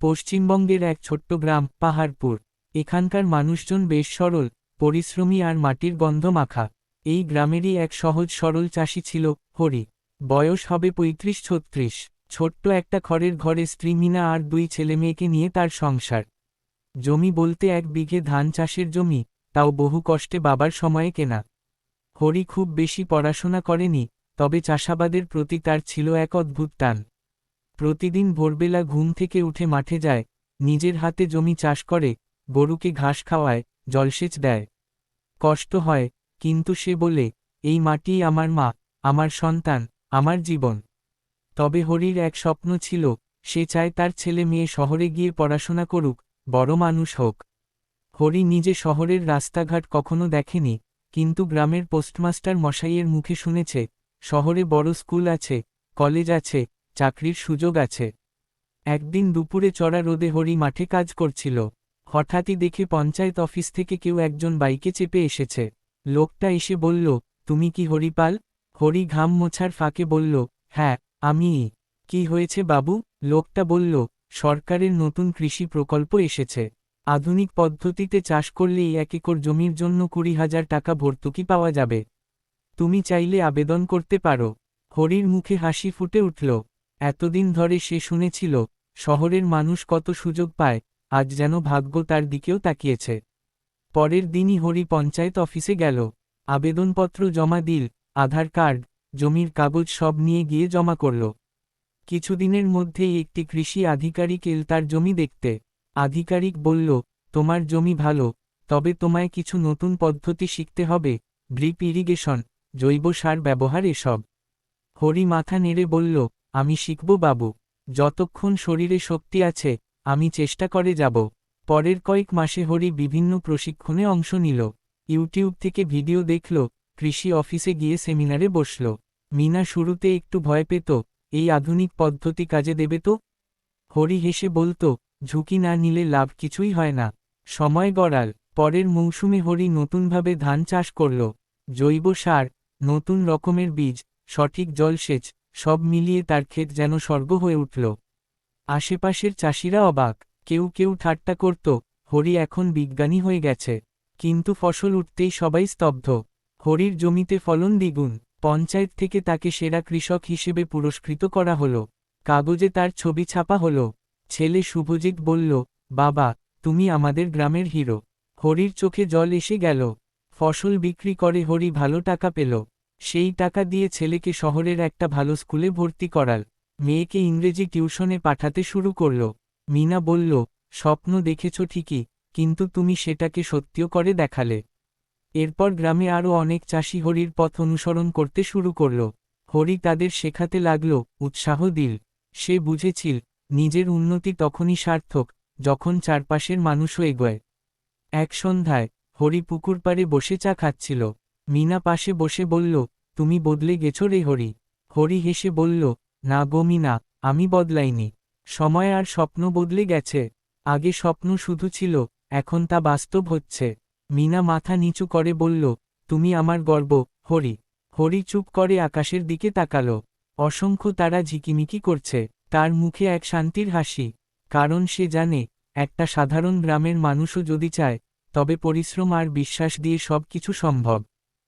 পশ্চিমবঙ্গের এক ছোট্ট গ্রাম, পাহাড়পুর। এখানকার মানুষজন বেশ সরল, পরিশ্রমী আর মাটির গন্ধ মাখা এই গ্রামেরই এক সহজ সরল চাষি ছিল, হরি। বয়স হবে পঁয়ত্রিশ ছত্রিশ। ছোট্ট একটা খড়ের ঘরে স্ত্রী মিনা আর দুই ছেলেমেয়েকে নিয়ে তার সংসার। জমি বলতে এক বিঘে ধান চাষের জমি, তাও বহু কষ্টে বাবার সময়ে কেনা। হরি খুব বেশি পড়াশোনা করেনি, তবে চাষাবাদের প্রতি তার ছিল এক অদ্ভুত টান। প্রতিদিন ভোরবেলা ঘুম থেকে উঠে মাঠে যায়, নিজের হাতে জমি চাষ করে, গরুকে ঘাস খাওয়ায়, জলসেচ দেয়। কষ্ট হয়, কিন্তু সে বলে, এই মাটিই আমার মা, আমার সন্তান, আমার জীবন। তবে হরির এক স্বপ্ন ছিল, সে চায় তার ছেলে মেয়ে শহরে গিয়ে পড়াশোনা করুক, বড় মানুষ হোক। হরি নিজে শহরের রাস্তাঘাট কখনো দেখেনি, কিন্তু গ্রামের পোস্টমাস্টার মশাইয়ের মুখে শুনেছে, শহরে বড় স্কুল আছে, কলেজ আছে চাকরির সুযোগ আছে। একদিন দুপুরে চড়া রোদে হরি মাঠে কাজ করছিল। হঠাৎই দেখে পঞ্চায়েত অফিস থেকে কেউ একজন বাইকে চেপে এসেছে। লোকটা এসে বলল, তুমি কি হরিপাল? হরি ঘাম মোছার ফাঁকে বলল হ্যাঁ আমিই কি হয়েছে বাবু? লোকটা বলল, সরকারের নতুন কৃষি প্রকল্প এসেছে। আধুনিক পদ্ধতিতে চাষ করলেই এক একর জমির জন্য কুড়ি হাজার টাকা ভর্তুকি পাওয়া যাবে। তুমি চাইলে আবেদন করতে পারো। হরির মুখে হাসি ফুটে উঠল। এতদিন ধরে সে শুনেছিল, শহরের মানুষ কত সুযোগ পায়, আজ যেন ভাগ্য তার দিকেও তাকিয়েছে। পরের দিনই হরি পঞ্চায়েত অফিসে গেল। আবেদনপত্র জমা দিল, আধার কার্ড, জমির কাগজ সব নিয়ে গিয়ে জমা করল। কিছুদিনের মধ্যেই একটি কৃষি আধিকারিক এল তার জমি দেখতে। আধিকারিক বলল, তোমার জমি ভালো, তবে তোমায় কিছু নতুন পদ্ধতি শিখতে হবে ড্রিপ ইরিগেশন, জৈব সার ব্যবহার এসব। হরি মাথা নেড়ে বলল আমি শিখব বাবু। যতক্ষণ শরীরে শক্তি আছে, আমি চেষ্টা করে যাব। পরের কয়েক মাসে হরি বিভিন্ন প্রশিক্ষণে অংশ নিল। ইউটিউব থেকে ভিডিও দেখল, কৃষি অফিসে গিয়ে সেমিনারে বসল। মিনা শুরুতে একটু ভয় পেত, এই আধুনিক পদ্ধতি কাজে দেবে তো? হরি হেসে বলতো, ঝুঁকি না নিলে লাভ কিছুই হয় না। সময় গড়াল। পরের মৌসুমে হরি নতুনভাবে ধান চাষ করল। জৈব সার, নতুন রকমের বীজ, সঠিক জলসেচ সব মিলিয়ে তার ক্ষেত যেন স্বর্গ হয়ে উঠল। আশেপাশের চাষিরা অবাক, কেউ কেউ ঠাট্টা করত, হরি এখন বিজ্ঞানী হয়ে গেছে। কিন্তু ফসল উঠতেই সবাই স্তব্ধ। হরির জমিতে ফলন দ্বিগুণ, পঞ্চায়েত থেকে তাকে সেরা কৃষক হিসেবে পুরস্কৃত করা হল। কাগজে তার ছবি ছাপা হল। ছেলে শুভজিৎ বলল, বাবা, তুমি আমাদের গ্রামের হিরো। হরির চোখে জল এসে গেল। ফসল বিক্রি করে হরি ভালো টাকা পেল। সেই টাকা দিয়ে ছেলেকে শহরের একটা ভালো স্কুলে ভর্তি করাল। মেয়েকে ইংরেজি টিউশনে পাঠাতে শুরু করল। মিনা বলল, স্বপ্ন দেখেছ ঠিকই, কিন্তু তুমি সেটাকে সত্যিও করে দেখালে। এরপর গ্রামে আরও অনেক চাষি হরির পথ অনুসরণ করতে শুরু করল। হরি তাদের শেখাতে লাগল, উৎসাহ দিল। সে বুঝেছিল, নিজের উন্নতি তখনই সার্থক, যখন চারপাশের মানুষও এগোয়। এক সন্ধ্যায়, হরি পুকুর পাড়ে বসে চা খাচ্ছিল। মিনা পাশে বসে বলল, তুমি বদলে গেছো রে হরি। হরি হেসে বলল, না গো মিনা, আমি বদলাইনি। সময় আর স্বপ্ন বদলে গেছে। আগে স্বপ্ন শুধু ছিল, এখন তা বাস্তব হচ্ছে। মিনা মাথা নিচু করে বলল, তুমি আমার গর্ব, হরি। হরি চুপ করে আকাশের দিকে তাকালো। অসংখ্য তারা ঝিকিমিকি করছে, তার মুখে এক শান্তির হাসি। কারণ সে জানে, একটা সাধারণ গ্রামের মানুষও যদি চায়, তবে পরিশ্রম আর বিশ্বাস দিয়ে সব কিছু সম্ভব।